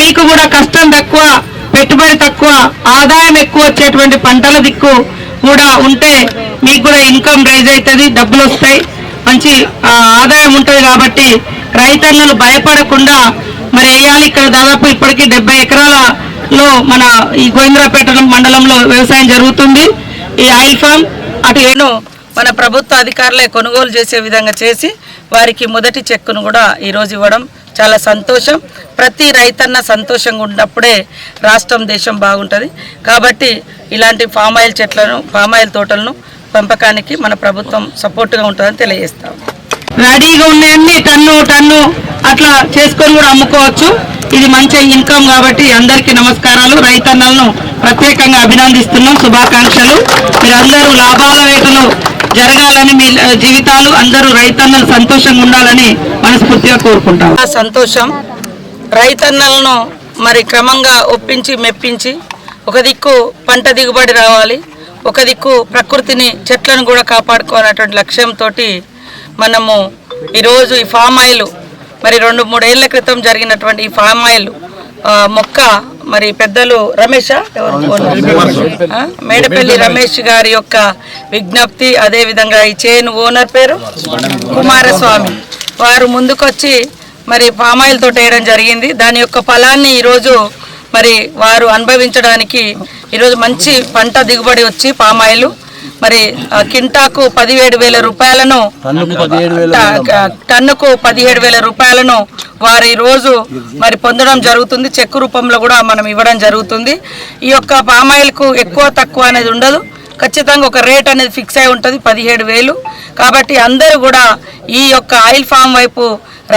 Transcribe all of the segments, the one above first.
మీకు కూడా కష్టం తక్కువ పెట్టుబడి తక్కువ ఆదాయం ఎక్కువ వచ్చేటువంటి పంటల దిక్కు కూడా ఉంటే మీకు కూడా ఇన్కమ్ రైజ్ అవుతుంది డబ్బులు వస్తాయి. మంచి ఆదాయం ఉంటుంది కాబట్టి రైతన్నలు భయపడకుండా మరి వేయాలి. ఇక్కడ దాదాపు ఇప్పటికీ డెబ్బై ఎకరాలలో మన ఈ గోవిందరాపేట మండలంలో వ్యవసాయం జరుగుతుంది. ఈ ఆయిల్ ఫామ్ అటు ఏదో మన ప్రభుత్వ అధికారులే కొనుగోలు చేసే విధంగా చేసి వారికి మొదటి చెక్కును కూడా ఈరోజు ఇవ్వడం చాలా సంతోషం. ప్రతి రైతన్న సంతోషంగా ఉన్నప్పుడే రాష్ట్రం దేశం బాగుంటుంది. కాబట్టి ఇలాంటి ఫామ్ ఆయిల్ చెట్లను ఫామ్ ఆయిల్ తోటలను పెంపకానికి మన ప్రభుత్వం సపోర్ట్గా ఉంటుందని తెలియజేస్తాం. రెడీగా ఉన్నాయన్నీ టన్ను టన్ను అట్లా చేసుకొని కూడా అమ్ముకోవచ్చు. ఇది మంచి ఇన్కమ్ కాబట్టి అందరికీ నమస్కారాలు. రైతన్నలను ప్రత్యేకంగా అభినందిస్తున్నాం. శుభాకాంక్షలు. మీరందరూ లాభాల వేటలో జరగాలని మీ జీవితాలు అందరూ రైతన్నలు సంతోషంగా ఉండాలని మనస్ఫూర్తిగా కోరుకుంటాం. సంతోషం రైతన్నలను మరి క్రమంగా ఒప్పించి మెప్పించి ఒక దిక్కు పంట దిగుబడి రావాలి ఒక దిక్కు ప్రకృతిని చెట్లను కూడా కాపాడుకోవాలనేటువంటి లక్ష్యంతో మనము ఈరోజు ఈ ఫామ్ ఆయిల్ మరి రెండు మూడేళ్ళ క్రితం జరిగినటువంటి ఈ ఫామ్ ఆయిల్ మొక్క మరి పెద్దలు రమేష్? మేడపల్లి రమేష్ గారి యొక్క విజ్ఞప్తి అదే విధంగా ఈ చేను ఓనర్ పేరు? కుమారస్వామి. వారు ముందుకొచ్చి మరి పామాయిల్ తోట వేయడం జరిగింది. దాని యొక్క ఫలాన్ని ఈరోజు మరి వారు అనుభవించడానికి ఈరోజు మంచి పంట దిగుబడి వచ్చి పామాయిల్ మరి కింటాకు పదిహేడు వేల రూపాయలను టన్నుకు పదిహేడు వేల రూపాయలను వారు రోజు మరి పొందడం జరుగుతుంది. చెక్కు రూపంలో కూడా మనం ఇవ్వడం జరుగుతుంది. ఈ యొక్క పామాయిల్కు ఎక్కువ తక్కువ అనేది ఉండదు. ఖచ్చితంగా ఒక రేట్ అనేది ఫిక్స్ అయి ఉంటుంది పదిహేడు వేలు. కాబట్టి అందరూ కూడా ఈ యొక్క ఆయిల్ ఫామ్ వైపు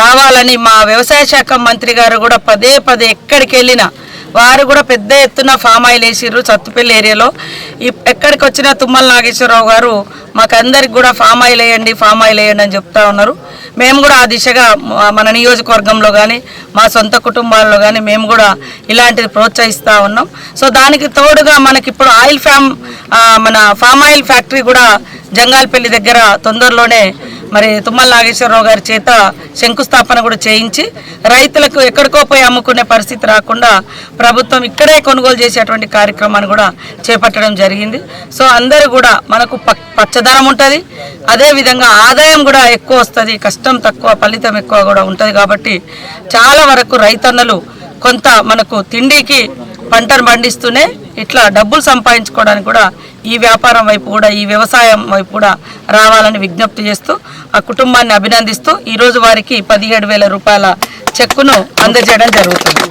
రావాలని మా వ్యవసాయ శాఖ మంత్రి గారు కూడా పదే పదే ఎక్కడికి వెళ్ళినా వారు కూడా పెద్ద ఎత్తున ఫామ్ ఆయిల్ వేసిర్రు సత్తుపల్లి ఏరియాలో. ఇప్- ఎక్కడికి వచ్చిన తుమ్మల నాగేశ్వరరావు గారు మాకందరికి కూడా ఫామ్ ఆయిల్ వేయండి ఫామ్ ఆయిల్ వేయండి అని చెప్తా ఉన్నారు. మేము కూడా ఆ దిశగా మన నియోజకవర్గంలో కానీ మా సొంత కుటుంబాల్లో కానీ మేము కూడా ఇలాంటిది ప్రోత్సహిస్తూ ఉన్నాం. సో దానికి తోడుగా మనకి ఇప్పుడు ఆయిల్ ఫ్యామ్ మన ఫామ్ ఆయిల్ ఫ్యాక్టరీ కూడా జంగాల్పల్లి దగ్గర తొందరలోనే మరి తుమ్మల నాగేశ్వరరావు గారి చేత శంకుస్థాపన కూడా చేయించి రైతులకు ఎక్కడికో పోయి అమ్ముకునే పరిస్థితి రాకుండా ప్రభుత్వం ఇక్కడే కొనుగోలు చేసేటువంటి కార్యక్రమాన్ని కూడా చేపట్టడం జరిగింది. సో అందరూ కూడా మనకు పచ్చదనం ఉంటుంది. అదేవిధంగా ఆదాయం కూడా ఎక్కువ వస్తుంది. కష్టం తక్కువ ఫలితం ఎక్కువ కూడా ఉంటుంది కాబట్టి చాలా వరకు రైతన్నలు కొంత మనకు తిండికి పంటను పండిస్తూనే ఇట్లా డబ్బులు సంపాదించుకోవడానికి కూడా ఈ వ్యాపారం వైపు కూడా ఈ వ్యవసాయం వైపు కూడా రావాలని విజ్ఞప్తి చేస్తూ ఆ కుటుంబాన్ని అభినందిస్తూ ఈరోజు వారికి పదిహేడు వేల రూపాయల చెక్కును అందజేయడం జరుగుతుంది.